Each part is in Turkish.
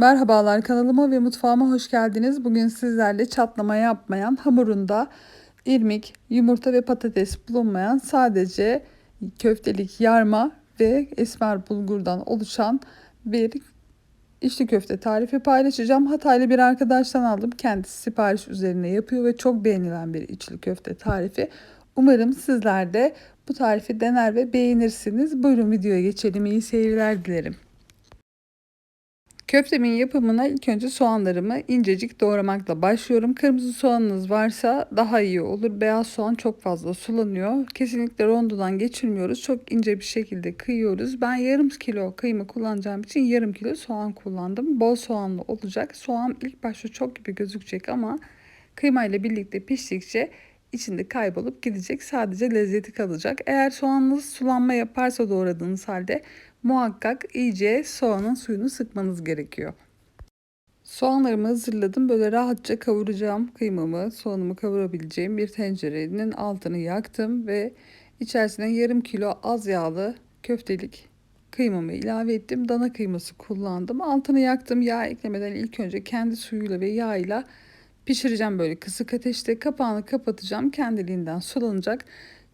Merhabalar kanalıma ve mutfağıma hoş geldiniz. Bugün sizlerle çatlama yapmayan hamurunda irmik, yumurta ve patates bulunmayan sadece köftelik yarma ve esmer bulgurdan oluşan bir içli köfte tarifi paylaşacağım. Hataylı bir arkadaştan aldım. Kendisi sipariş üzerine yapıyor ve çok beğenilen bir içli köfte tarifi. Umarım sizler de bu tarifi dener ve beğenirsiniz. Buyurun videoya geçelim. İyi seyirler dilerim. Köftemin yapımına ilk önce soğanlarımı incecik doğramakla başlıyorum. Kırmızı soğanınız varsa daha iyi olur. Beyaz soğan çok fazla sulanıyor. Kesinlikle rondodan geçirmiyoruz. Çok ince bir şekilde kıyıyoruz. Ben yarım kilo kıyma kullanacağım için yarım kilo soğan kullandım. Bol soğanlı olacak. Soğan ilk başta çok gibi gözükecek ama kıyma ile birlikte piştikçe içinde kaybolup gidecek. Sadece lezzeti kalacak. Eğer soğanınız sulanma yaparsa doğradığınız halde muhakkak iyice soğanın suyunu sıkmanız gerekiyor. Soğanlarımı hazırladım. Böyle rahatça kavuracağım kıymamı, soğanımı kavurabileceğim bir tencerenin altını yaktım ve içerisine yarım kilo az yağlı köftelik kıymamı ilave ettim. Dana kıyması kullandım. Altını yaktım. Yağ eklemeden ilk önce kendi suyuyla ve yağıyla pişireceğim böyle kısık ateşte. Kapağını kapatacağım. Kendiliğinden sulanacak.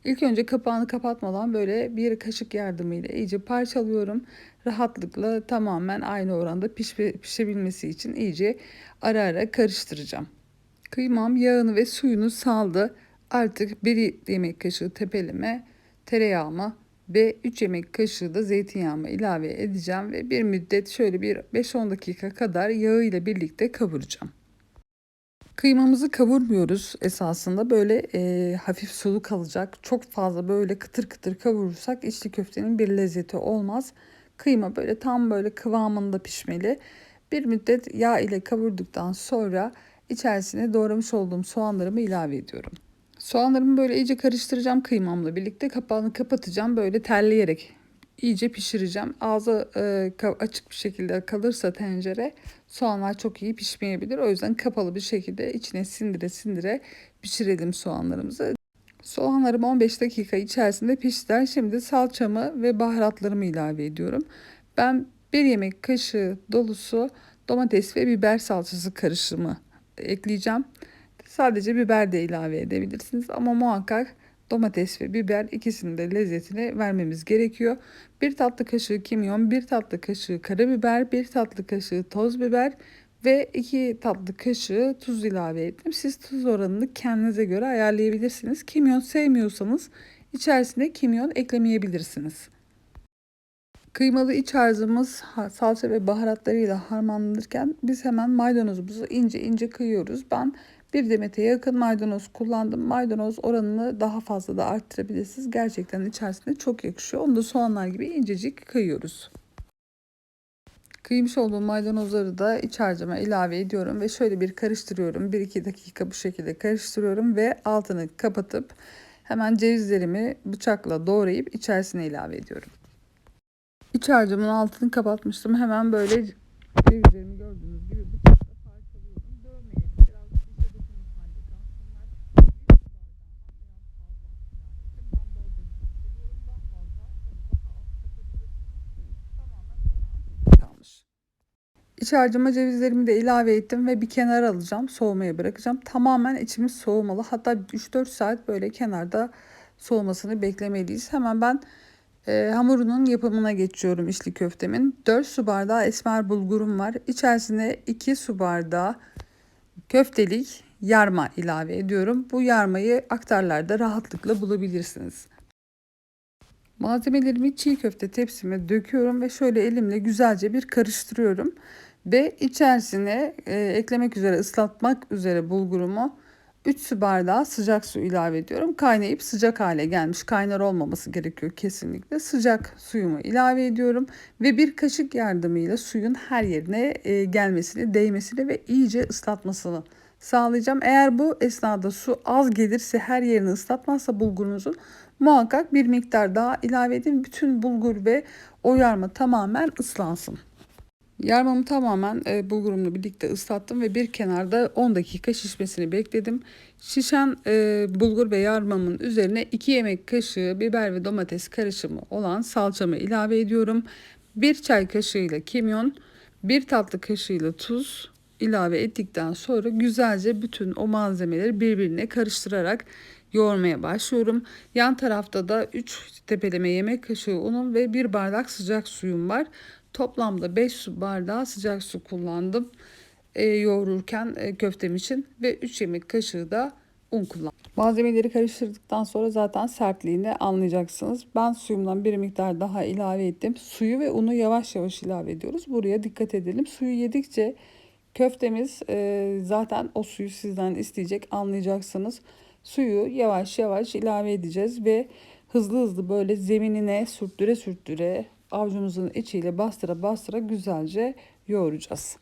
İlk önce kapağını kapatmadan böyle bir kaşık yardımıyla iyice parçalıyorum. Rahatlıkla tamamen aynı oranda pişme, pişebilmesi için iyice ara ara karıştıracağım. Kıymam yağını ve suyunu saldı. Artık bir yemek kaşığı tepeleme tereyağıma ve 3 yemek kaşığı da zeytinyağımı ilave edeceğim ve bir müddet şöyle bir 5-10 dakika kadar yağı ile birlikte kavuracağım. Kıymamızı kavurmuyoruz esasında böyle e, hafif sulu kalacak. Çok fazla böyle kıtır kıtır kavurursak içli köftenin bir lezzeti olmaz. Kıyma böyle tam böyle kıvamında pişmeli. Bir müddet yağ ile kavurduktan sonra içerisine doğramış olduğum soğanlarımı ilave ediyorum. Soğanlarımı böyle iyice karıştıracağım kıymamla birlikte. Kapağını kapatacağım böyle terleyerek iyice pişireceğim. Ağzı e, açık bir şekilde kalırsa tencere soğanlar çok iyi pişmeyebilir. O yüzden kapalı bir şekilde içine sindire sindire pişirelim soğanlarımızı. Soğanlarım 15 dakika içerisinde piştiler. Şimdi salçamı ve baharatlarımı ilave ediyorum. Ben bir yemek kaşığı dolusu domates ve biber salçası karışımı ekleyeceğim. Sadece biber de ilave edebilirsiniz ama muhakkak domates ve biber ikisinin de lezzetini vermemiz gerekiyor. Bir tatlı kaşığı kimyon, bir tatlı kaşığı karabiber, bir tatlı kaşığı toz biber ve iki tatlı kaşığı tuz ilave ettim. Siz tuz oranını kendinize göre ayarlayabilirsiniz. Kimyon sevmiyorsanız içerisine kimyon eklemeyebilirsiniz. Kıymalı iç harcımız salça ve baharatlarıyla harmanlanırken biz hemen maydanozumuzu ince ince kıyıyoruz. Ben bir demete yakın maydanoz kullandım. Maydanoz oranını daha fazla da arttırabilirsiniz. Gerçekten içerisinde çok yakışıyor. Onu da soğanlar gibi incecik kıyıyoruz. Kıymış olduğum maydanozları da iç harcıma ilave ediyorum ve şöyle bir karıştırıyorum. 1-2 dakika bu şekilde karıştırıyorum ve altını kapatıp hemen cevizlerimi bıçakla doğrayıp içerisine ilave ediyorum. İç harcımın altını kapatmıştım. Hemen böyle cevizlerimi gördüğünüz gibi bıçakla parçalıyorum. Dövmeye biraz dışa dokunmuş halde kalsınlar. Bir su bardağından biraz fazla ilave ettim. Ben bol cevizli seviyorum. Daha fazla ya da daha az katabilirsiniz. Tamamen ona kalmış. İç harcıma cevizlerimi de ilave ettim ve bir kenara alacağım. Soğumaya bırakacağım. Tamamen içimiz soğumalı. Hatta 3-4 saat böyle kenarda soğumasını beklemeliyiz. Hemen ben e, hamurunun yapımına geçiyorum içli köftemin. 4 su bardağı esmer bulgurum var. İçerisine 2 su bardağı köftelik yarma ilave ediyorum. Bu yarmayı aktarlarda rahatlıkla bulabilirsiniz. Malzemelerimi çiğ köfte tepsime döküyorum ve şöyle elimle güzelce bir karıştırıyorum. Ve içerisine e, eklemek üzere ıslatmak üzere bulgurumu 3 su bardağı sıcak su ilave ediyorum. Kaynayıp sıcak hale gelmiş. Kaynar olmaması gerekiyor kesinlikle. Sıcak suyumu ilave ediyorum ve bir kaşık yardımıyla suyun her yerine e, gelmesini, değmesini ve iyice ıslatmasını sağlayacağım. Eğer bu esnada su az gelirse her yerini ıslatmazsa bulgurunuzun muhakkak bir miktar daha ilave edin. Bütün bulgur ve o yarma tamamen ıslansın. Yarmamı tamamen e, bulgurumla birlikte ıslattım ve bir kenarda 10 dakika şişmesini bekledim. Şişen e, bulgur ve yarmamın üzerine 2 yemek kaşığı biber ve domates karışımı olan salçamı ilave ediyorum. 1 çay kaşığıyla kimyon, Bir tatlı kaşığıyla tuz ilave ettikten sonra güzelce bütün o malzemeleri birbirine karıştırarak yoğurmaya başlıyorum. Yan tarafta da 3 tepeleme yemek kaşığı unum ve 1 bardak sıcak suyum var. Toplamda 5 su bardağı sıcak su kullandım e, yoğururken e, köftem için ve 3 yemek kaşığı da un kullandım. Malzemeleri karıştırdıktan sonra zaten sertliğini anlayacaksınız. Ben suyumdan bir miktar daha ilave ettim. Suyu ve unu yavaş yavaş ilave ediyoruz. Buraya dikkat edelim. Suyu yedikçe köftemiz e, zaten o suyu sizden isteyecek anlayacaksınız. Suyu yavaş yavaş ilave edeceğiz ve hızlı hızlı böyle zeminine sürttüre sürttüre avucumuzun içiyle bastıra bastıra güzelce yoğuracağız.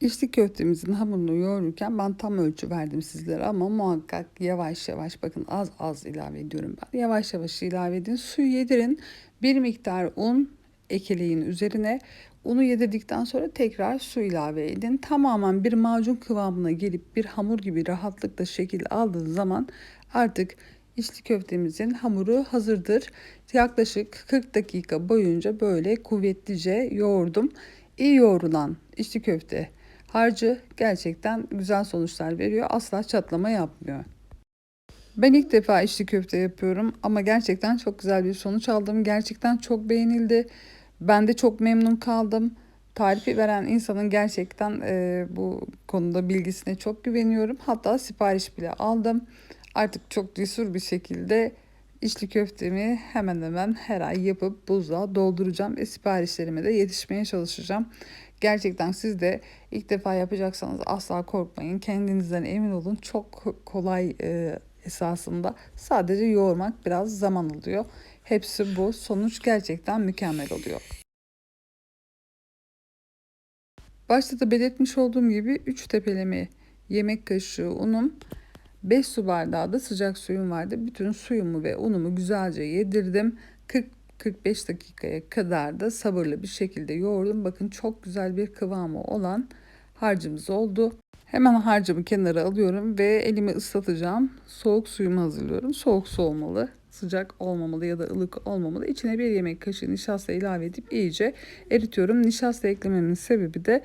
İçli köftemizin hamurunu yoğururken ben tam ölçü verdim sizlere ama muhakkak yavaş yavaş bakın az az ilave ediyorum ben. Yavaş yavaş ilave edin. Suyu yedirin. Bir miktar un ekleyin üzerine. Unu yedirdikten sonra tekrar su ilave edin. Tamamen bir macun kıvamına gelip bir hamur gibi rahatlıkla şekil aldığı zaman artık içli köftemizin hamuru hazırdır. Yaklaşık 40 dakika boyunca böyle kuvvetlice yoğurdum. İyi yoğrulan içli köfte harcı gerçekten güzel sonuçlar veriyor. Asla çatlama yapmıyor. Ben ilk defa içli köfte yapıyorum ama gerçekten çok güzel bir sonuç aldım. Gerçekten çok beğenildi. Ben de çok memnun kaldım. Tarifi veren insanın gerçekten e, bu konuda bilgisine çok güveniyorum. Hatta sipariş bile aldım. Artık çok cesur bir şekilde içli köftemi hemen hemen her ay yapıp buzluğa dolduracağım ve siparişlerime de yetişmeye çalışacağım. Gerçekten siz de ilk defa yapacaksanız asla korkmayın. Kendinizden emin olun. Çok kolay e, esasında. Sadece yoğurmak biraz zaman alıyor. Hepsi bu. Sonuç gerçekten mükemmel oluyor. Başta da belirtmiş olduğum gibi 3 tepeleme yemek kaşığı unum, 5 su bardağı da sıcak suyum vardı. Bütün suyumu ve unumu güzelce yedirdim. 40 45 dakikaya kadar da sabırlı bir şekilde yoğurdum. Bakın çok güzel bir kıvamı olan harcımız oldu. Hemen harcımı kenara alıyorum ve elimi ıslatacağım. Soğuk suyumu hazırlıyorum. Soğuk su olmalı. Sıcak olmamalı ya da ılık olmamalı. İçine bir yemek kaşığı nişasta ilave edip iyice eritiyorum. Nişasta eklememin sebebi de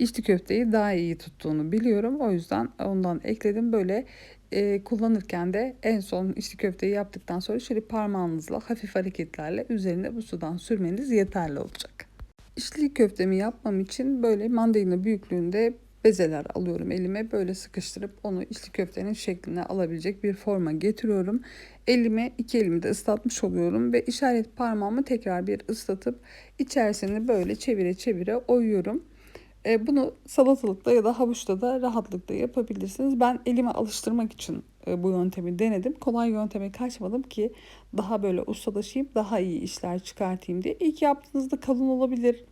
içli köfteyi daha iyi tuttuğunu biliyorum. O yüzden ondan ekledim. Böyle e, kullanırken de en son içli köfteyi yaptıktan sonra şöyle parmağınızla hafif hareketlerle üzerine bu sudan sürmeniz yeterli olacak. İçli köftemi yapmam için böyle mandalina büyüklüğünde bezeler alıyorum elime böyle sıkıştırıp onu içli köftenin şekline alabilecek bir forma getiriyorum. Elime iki elimi de ıslatmış oluyorum ve işaret parmağımı tekrar bir ıslatıp içerisini böyle çevire çevire oyuyorum. E, bunu salatalıkta ya da havuçta da rahatlıkla yapabilirsiniz. Ben elime alıştırmak için e, bu yöntemi denedim. Kolay yönteme kaçmadım ki daha böyle ustalaşayım, daha iyi işler çıkartayım diye. İlk yaptığınızda kalın olabilir.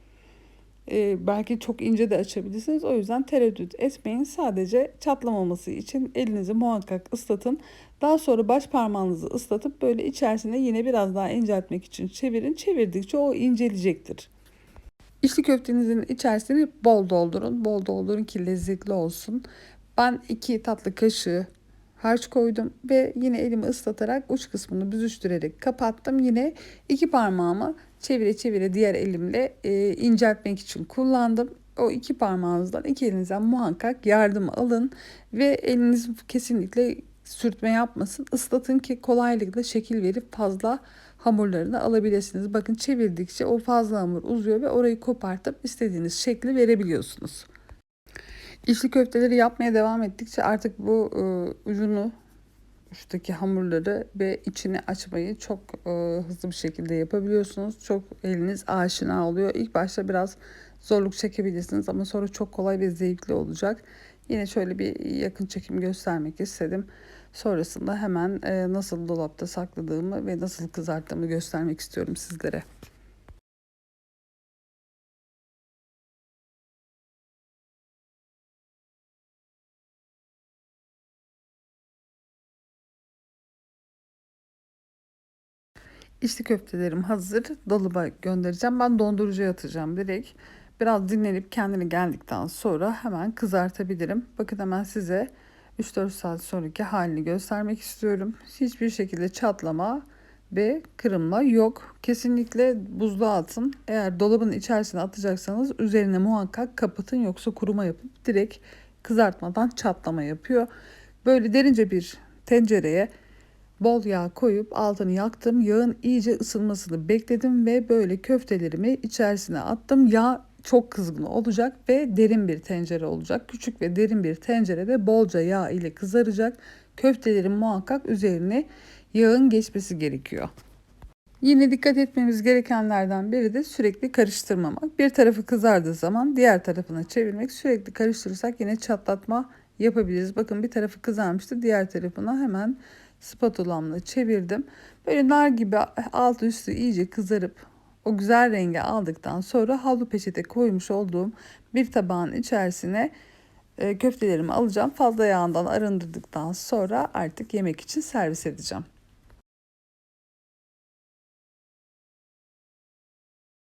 E, belki çok ince de açabilirsiniz. O yüzden tereddüt etmeyin. Sadece çatlamaması için elinizi muhakkak ıslatın. Daha sonra baş parmağınızı ıslatıp böyle içerisine yine biraz daha inceltmek için çevirin. Çevirdikçe o inceleyecektir. İçli köftenizin içerisini bol doldurun. Bol doldurun ki lezzetli olsun. Ben iki tatlı kaşığı harç koydum ve yine elimi ıslatarak uç kısmını büzüştürerek kapattım. Yine iki parmağımı çevire çevire diğer elimle e, inceltmek için kullandım. O iki parmağınızdan iki elinizden muhakkak yardım alın ve eliniz kesinlikle sürtme yapmasın. Islatın ki kolaylıkla şekil verip fazla hamurlarını alabilirsiniz. Bakın çevirdikçe o fazla hamur uzuyor ve orayı kopartıp istediğiniz şekli verebiliyorsunuz. İçli köfteleri yapmaya devam ettikçe artık bu e, ucunu üstteki hamurları ve içini açmayı çok e, hızlı bir şekilde yapabiliyorsunuz. Çok eliniz aşina oluyor. İlk başta biraz zorluk çekebilirsiniz ama sonra çok kolay ve zevkli olacak. Yine şöyle bir yakın çekim göstermek istedim. Sonrasında hemen e, nasıl dolapta sakladığımı ve nasıl kızarttığımı göstermek istiyorum sizlere. İçli köftelerim hazır. Dolaba göndereceğim. Ben dondurucuya atacağım direkt. Biraz dinlenip kendine geldikten sonra hemen kızartabilirim. Bakın hemen size 3-4 saat sonraki halini göstermek istiyorum. Hiçbir şekilde çatlama ve kırılma yok. Kesinlikle buzluğa atın. Eğer dolabın içerisine atacaksanız üzerine muhakkak kapatın yoksa kuruma yapıp direkt kızartmadan çatlama yapıyor. Böyle derince bir tencereye bol yağ koyup altını yaktım. Yağın iyice ısınmasını bekledim ve böyle köftelerimi içerisine attım. Yağ çok kızgın olacak ve derin bir tencere olacak. Küçük ve derin bir tencerede bolca yağ ile kızaracak. Köftelerin muhakkak üzerine yağın geçmesi gerekiyor. Yine dikkat etmemiz gerekenlerden biri de sürekli karıştırmamak. Bir tarafı kızardığı zaman diğer tarafına çevirmek. Sürekli karıştırırsak yine çatlatma yapabiliriz. Bakın bir tarafı kızarmıştı. Diğer tarafına hemen spatulamla çevirdim. Böyle nar gibi alt üstü iyice kızarıp o güzel rengi aldıktan sonra havlu peçete koymuş olduğum bir tabağın içerisine e, köftelerimi alacağım. Fazla yağından arındırdıktan sonra artık yemek için servis edeceğim.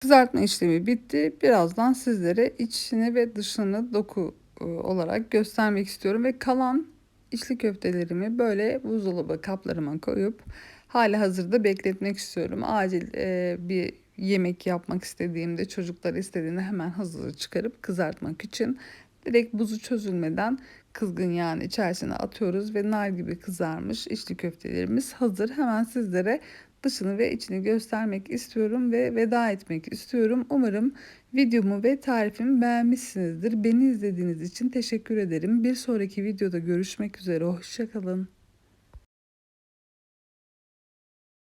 Kızartma işlemi bitti. Birazdan sizlere içini ve dışını doku e, olarak göstermek istiyorum ve kalan içli köftelerimi böyle buzdolabı kaplarıma koyup hali hazırda bekletmek istiyorum. Acil e, bir yemek yapmak istediğimde çocuklar istediğinde hemen hızlı çıkarıp kızartmak için direkt buzu çözülmeden kızgın yağın içerisine atıyoruz ve nar gibi kızarmış içli köftelerimiz hazır. Hemen sizlere dışını ve içini göstermek istiyorum ve veda etmek istiyorum. Umarım videomu ve tarifimi beğenmişsinizdir. Beni izlediğiniz için teşekkür ederim. Bir sonraki videoda görüşmek üzere. Hoşçakalın.